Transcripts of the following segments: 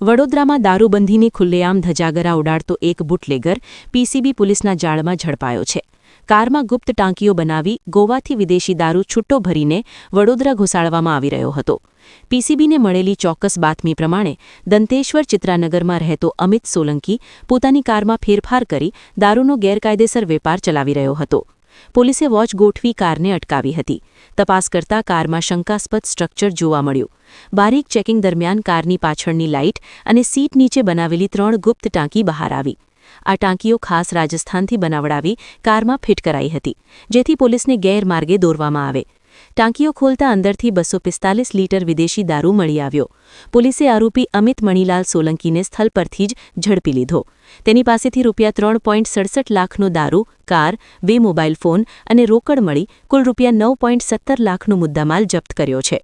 વડોદરામાં દારૂબંધીની ખુલ્લેઆમ ધજાગરા ઉડાડતો એક બુટલેગર પીસીબી પોલીસના જાળમાં ઝડપાયો છે. કારમાં ગુપ્ત ટાંકીઓ બનાવી ગોવાથી વિદેશી દારૂ છૂટો ભરીને વડોદરા ઘુસાડવામાં આવી રહ્યો હતો. પીસીબીને મળેલી ચોક્કસ બાતમી પ્રમાણે દંતેશ્વર ચિત્રાનગરમાં રહેતો અમિત સોલંકી પોતાની કારમાં ફેરફાર કરી દારૂનો ગેરકાયદેસર વેપાર ચલાવી રહ્યો હતો. પોલીસે વોચ ગોઠવી કારને અટકાવી હતી. તપાસ કરતા કારમાં શંકાસ્પદ સ્ટ્રક્ચર જોવા મળ્યું. બારીક ચેકિંગ દરમિયાન કારની પાછળની લાઇટ અને સીટ નીચે બનાવેલી ત્રણ ગુપ્ત ટાંકી બહાર આવી. આ ટાંકીઓ ખાસ રાજસ્થાનથી બનાવડાવી કારમાં ફિટ કરાઈ હતી, જેથી પોલીસને ગેરમાર્ગે દોરવામાં આવે. ટાંકીઓ ખોલતા અંદરથી બસો પિસ્તાલીસ લીટર વિદેશી દારૂ મળી આવ્યો. પોલીસે આરોપી અમિત મણીલાલ સોલંકીને સ્થળ પરથી જ ઝડપી લીધો. તેની પાસેથી રૂપિયા ત્રણ પોઈન્ટ સડસઠ લાખનો દારૂ, કાર, બે મોબાઈલ ફોન અને રોકડ મળી કુલ રૂપિયા નવ પોઈન્ટ સત્તર લાખનો મુદ્દામાલ જપ્ત કર્યો છે.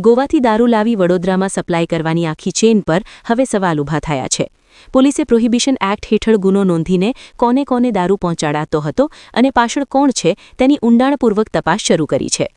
ગોવાથી દારૂ લાવી વડોદરામાં સપ્લાય કરવાની આખી ચેન પર હવે સવાલ ઊભા થયા છે. પોલીસે પ્રોહિબિશન એક્ટ હેઠળ ગુનો નોંધીને કોને કોને દારૂ પહોંચાડાતો હતો અને પાછળ કોણ છે તેની ઊંડાણપૂર્વક તપાસ શરૂ કરી છે.